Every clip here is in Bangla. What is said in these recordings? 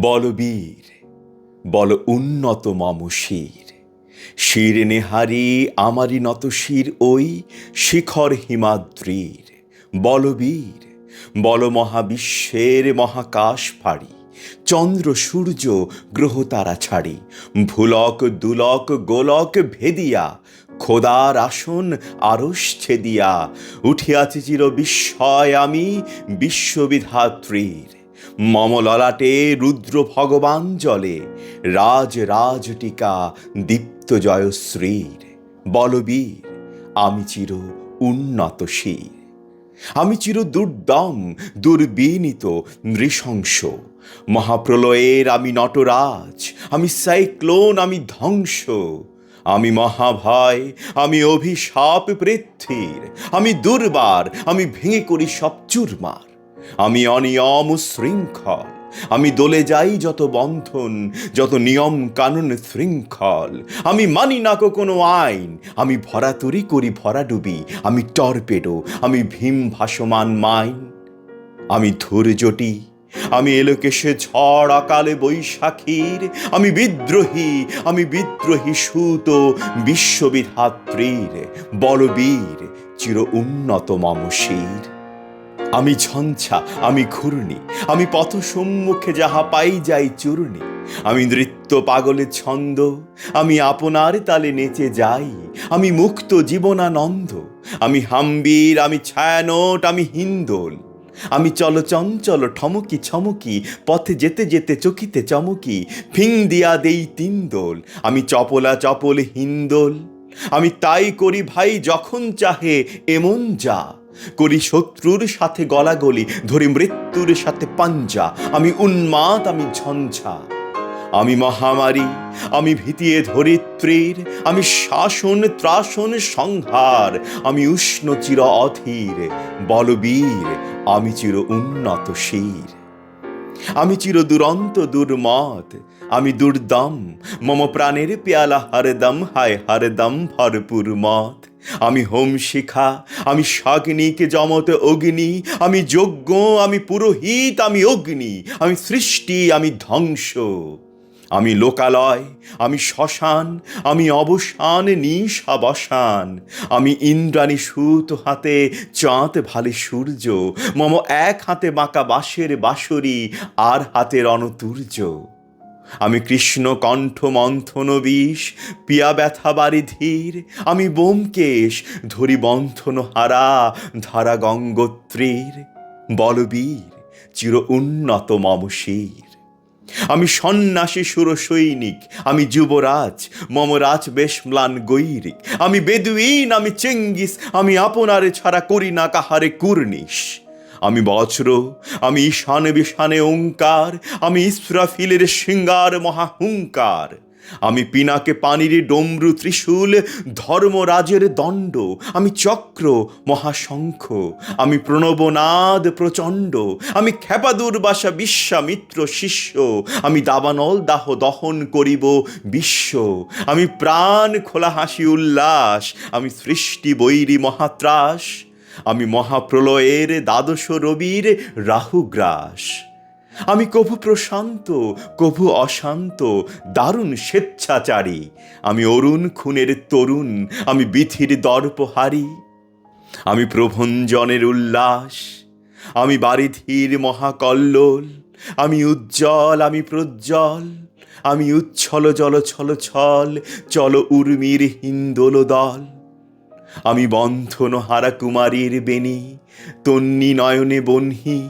বলবীর বল উন্নত মম শির। শির নেহারি আমারই নত শির ওই শিখর হিমাদ্রির। বলবীর বল মহাবিশ্বের মহাকাশ ফাড়ি। চন্দ্র সূর্য গ্রহ তারা ছাড়ি। ভুলক, দুলক, গোলক ভেদিয়া, খোদার আসন আরস ছেদিয়া। উঠিয়াছি চির বিস্ময় আমি বিশ্ববিধাত্রীর। মম ললাটে রুদ্র ভগবান জলে, রাজ রাজ টিকা দীপ্ত জয়শ্রীর, বলবীর, আমি চির উন্নত শির। আমি চির দুর্দম, দুর্বিনীত, নৃশংস, মহাপ্রলয়ের আমি নটরাজ, আমি সাইক্লোন, আমি ধ্বংস, আমি মহাভয়, আমি অভিশাপ পৃথ্বীর, আমি দুর্বার, আমি ভেঙে করি সব চুরমার। আমি অনিয়ম শৃঙ্খল। আমি দোলে যাই যত বন্ধন, যত নিয়ম কানুন শৃঙ্খল। আমি মানি না কোনো আইন। আমি ভরাতুরি করি ভরাডুবি। আমি টর্পেডো। আমি ভীম ভাসমান মাইন। আমি ধৈর্যটি আমি এলোকেশে ঝড় অকালে বৈশাখীর। আমি বিদ্রোহী। আমি বিদ্রোহী সুত বিশ্ববিধাত্রীর। বলবীর, চির উন্নত মম শির আমি ঝঞ্ঝা, আমি ঘূর্ণি, আমি পথ সম্মুখে যাহা পাই যাই চূর্ণি। আমি নৃত্য পাগলে ছন্দ, আমি আপনার তালে নেচে যাই, আমি মুক্ত জীবনানন্দ, আমি হাম্বির, আমি ছায়ানট, আমি হিন্দোল। আমি চলচঞ্চল ঠমকি ছমকি পথে যেতে যেতে চকিতে চমকি, ফিং দিয়া দেই তিন দোল, আমি চপলা চপল হিন্দোল। আমি তাই করি ভাই যখন চাহে এমন যা। করি শত্রুর সাথে গলাগলি, ধরি মৃত্যুর সাথে পাঞ্জা, আমি উন্মাদ, আমি ঝঞ্ঝা। আমি মহামারী, আমি ভীতিয়ে ধরিত্রীর, আমি শাসন ত্রাসন সংহার, আমি উষ্ণ চির অধীর, বলবীর, আমি চির উন্নত শির। আমি চির দুরন্ত দুর্মত আমি দুর্দম, মম প্রাণের পেয়ালা হরদম, হায় হরদম ভরপুর মত আমি হোম শিখা আমি শাগ্নিকে জমত অগ্নি, আমি যজ্ঞ, আমি পুরোহিত, আমি অগ্নি, আমি সৃষ্টি, আমি ধ্বংস। আমি লোকালয়, আমি শ্মশান, আমি অবসান, নিশাবসান, আমি ইন্দ্রাণী সুত হাতে চাঁদ ভালে সূর্য, মম এক হাতে বাঁকা বাঁশের বাঁশরি, আর হাতে রণতুর্য। আমি কৃষ্ণ কণ্ঠ মন্থন বিষ পিয়া ব্যথা বাড়ি ধীর। আমি বোমকেশ, ধরি বন্ধন হারা, ধারা গঙ্গোত্রীর। বলবীর, চির উন্নত মম শির। আমি সন্ন্যাসী সুর সৈনিক, আমি যুবরাজ মমরাজ বেশ ম্লান গৈরিক। আমি বেদুইন, আমি চেঙ্গিস, আমি আপনারে ছাড়া করি না কাহারে কুর্নিশ। আমি বজ্র, আমি ঈশানে বিশানে ওঙ্কার, আমি ইসরাফিলের সিঙ্গার মহাহুঙ্কার। আমি পিনাকে পানির ডমরু ত্রিশূল, ধর্মরাজের দণ্ড, আমি চক্র মহাশঙ্খ, আমি প্রণবনাদ প্রচণ্ড, আমি খেপা দুর্বাসা বিশ্বামিত্র শিষ্য, আমি দাবানল দাহ দহন করিব বিশ্ব, আমি প্রাণ খোলা হাসি উল্লাস, আমি সৃষ্টি বৈরী মহাত্রাস আমি মহাপ্রলয়ের দ্বাদশ রবির রাহুগ্রাস। আমি কভু প্রশান্ত, কভু অশান্ত, দারুণ স্বেচ্ছাচারী। আমি অরুণ খুনের তরুণ, আমি বিথির দর্পহারি। আমি প্রভঞ্জনের উল্লাস। আমি বারিধির মহাকল্লোল। আমি উজ্জ্বল, আমি প্রজ্জ্বল। আমি উচ্ছল, জল, ছল ছল, চল উর্মির হিন্দোল দল। আমি বন্ধন হারা কুমারীর বেনি তন্নি নয়নে বহ্নি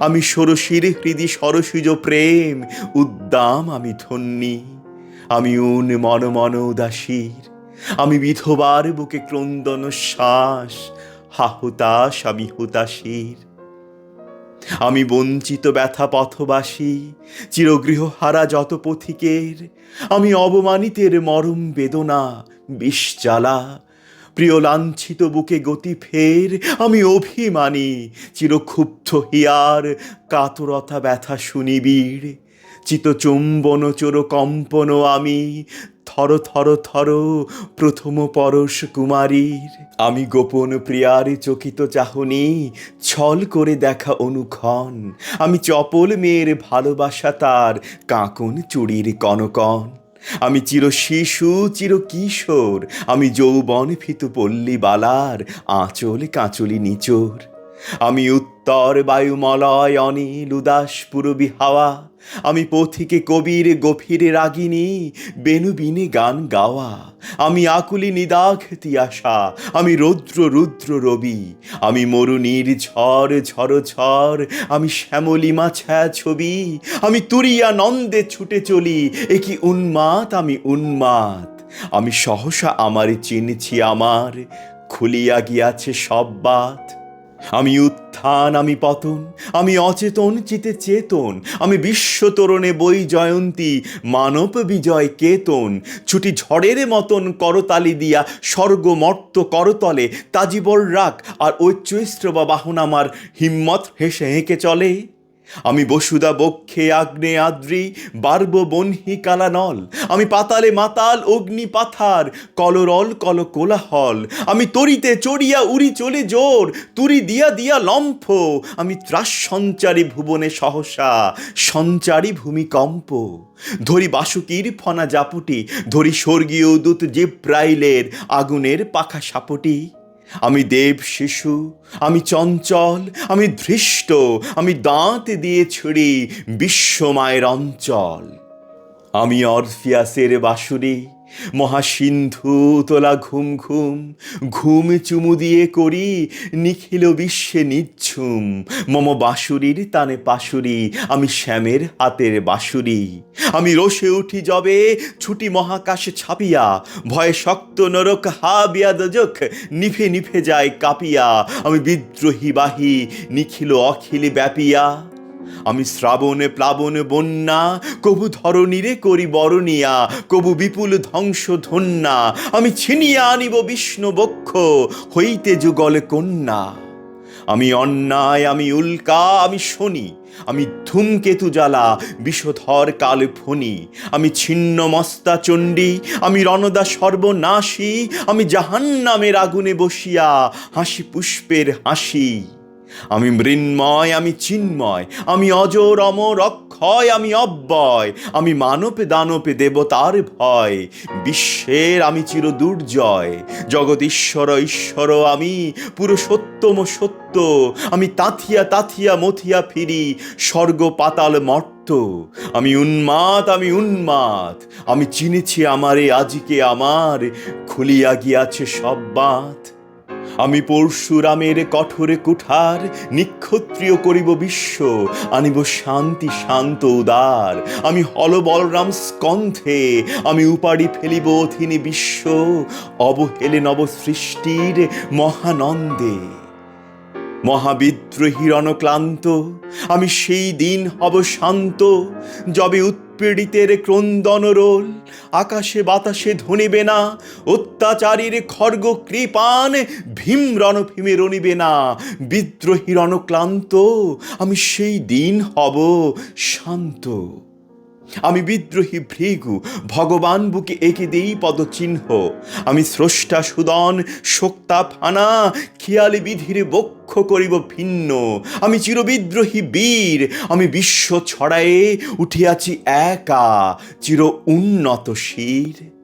আমি ষোড়শীর হৃদি সরসিজ প্রেম, উদ্দাম আমি ধন্যী। আমি উন মন মন উদাসীর, আমি বিধবার বুকে ক্রন্দন শ্বাস হাহুতাস আমি হুতাশীর আমি বঞ্চিত ব্যথা পথবাসী, চিরগৃহ হারা যত পথিকের, আমি অবমানিতের মরম বেদনা, বিষ জ্বালা। প্রিয় লাঞ্ছিত বুকে গতি ফের আমি অভিমানী, চিরক্ষুব্ধ হিয়ার, কাতরতা ব্যথা শুনিবিড় চিতচুম্বন চোর কম্পন আমি, থর থর থর প্রথম পরশ কুমারীর। আমি গোপন প্রিয়ার চকিত চাহনি, ছল করে দেখা অনুক্ষণ, আমি চপল মেয়ের ভালোবাসা তার কাঁকন চুড়ির কনকন। আমি চির শিশু চির কিশোর। আমি যৌবন ফিতু পল্লী বালার আঁচল কাঁচলি নিচোর। আমি উত্তর বায়ুমলয়, অনিল উদাস, পুরবী হাওয়া। আমি পথিকে কবির গভীরে রাগিনী, বেনুবিনে গান গাওয়া। আমি আকুলি নিদাঘ আশা আমি রৌদ্র রুদ্র রবি। আমি মরুনির ঝড় ঝড় ঝড়, আমি শ্যামলিমা ছায়া ছবি। আমি তুরিয়া নন্দে ছুটে চলি, এ কি উন্মাদ, আমি উন্মাদ। আমি সহসা আমারে চিনছি আমার, খুলিয়া গিয়াছে সব বাত। আমি উত্থান, আমি পতন, আমি অচেতন, চিতে চেতন, আমি বিশ্ব তরণে বই জয়ন্তী, মানব বিজয় কেতন, ছুটি ঝড়ের মতন করতালি দিয়া, স্বর্গ মর্ত করতলে, তাজিবর রাখ, আর ঐচ্চৈস্ত্র বা বাহন আমার হিম্মত হেসে হেঁকে চলে। আমি বসুদা বক্ষে আগ্নে আদ্রি বার্ব বনহি কালানল। আমি পাতালে মাতাল অগ্নি পাথার, কলরল কল কোলাহল। আমি তরিতে চড়িয়া উড়ি চলে জোর, তুরি দিয়া দিয়া লম্ফ। আমি ত্রাস সঞ্চারী ভুবনে সহসা, সঞ্চারী ভূমিকম্প। ধরি বাসুকির ফনা জাপুটি, ধরি স্বর্গীয় দূত জিব্রাইলের আগুনের পাখা সাপটি। আমি দেব শিশু, আমি চঞ্চল, আমি ধৃষ্ট, আমি দাঁত দিয়ে ছড়ি বিশ্বমায়ের অঞ্চল। আমি অরফিয়াসের বাঁশুরি মহাসিন্ধু তোলা ঘুম ঘুম ঘুম চুমু দিয়ে করি, নিখিল বিশ্বে নিঝুম মম বাঁশুরির তানে পাশুরি, আমি শ্যামের হাতের বাঁশুরি। আমি রসে উঠি যবে, ছুটি মহাকাশে ছাপিয়া, ভয়ে শক্ত নরক হা বিয়াদজক নিফে নিফে যায় কাঁপিয়া। আমি বিদ্রোহী বাহি, নিখিল অখিল ব্যাপিয়া। আমি শ্রাবণে প্লাবনে বন্যা, কবু ধরণীরে করি বরণিয়া, কবু বিপুল ধ্বংস ধন্যা আমি ছিনিয়া আনিব বিষ্ণু বক্ষ, হইতে যুগলে কন্যা। আমি অন্যায়, আমি উল্কা, আমি শনি, আমি ধূমকেতু জ্বালা, বিষধর কাল ফণি। আমি ছিন্ন মস্তা চণ্ডী, আমি রণদা সর্বনাশী, আমি জাহান্নামের আগুনে বসিয়া হাসি পুষ্পের হাসি। আমি মৃন্ময়, আমি চিন্ময়, আমি অজর, অমর, অক্ষয়, আমি অব্যয়, আমি মানবে দানবে দেবতার ভয়, বিশ্বের আমি চির দুর্জয়, জগৎ ঈশ্বর আমি পুরো সত্যম সত্য, আমি তাথিয়া তাথিয়া, মথিয়া ফিরি, স্বর্গ পাতাল মর্ত, আমি উন্মাদ আমি উন্মাদ, আমি চিনেছি আমারে, আজিকে আমার, খুলিয়া গিয়াছে সব বাঁধ। আমি পরশুরামের কঠোরে কুঠার, নিক্ষত্রিয় করিব বিশ্ব, আনিব শান্তি, শান্ত, উদার। আমি হল বলরাম স্কন্ধে, আমি উপাড়ি ফেলিব অথিনী বিশ্ব, অবহেলে নব সৃষ্টির মহানন্দে। মহাবিদ্রোহী রণক্লান্ত, আমি সেই দিন হব শান্ত, যবে উৎপীড়িতের ক্রন্দন রোল। আকাশে বাতাসে ধনিবে না, অত্যাচারীর খর্গ কৃপান ভীম রণভীমে রণিবে না। বিদ্রোহী রণক্লান্ত আমি সেই দিন হব শান্ত। আমি বিদ্রোহী ভৃগু, ভগবান বুকে এঁকে দেই পদচিহ্ন। আমি স্রষ্টা সুদন, শোক্তা ফানা, খেয়ালি বিধির বক্ষ করিব ভিন্ন। আমি চিরবিদ্রোহী বীর, আমি বিশ্ব ছড়ায়ে উঠিয়াছি একা, চির উন্নত শির।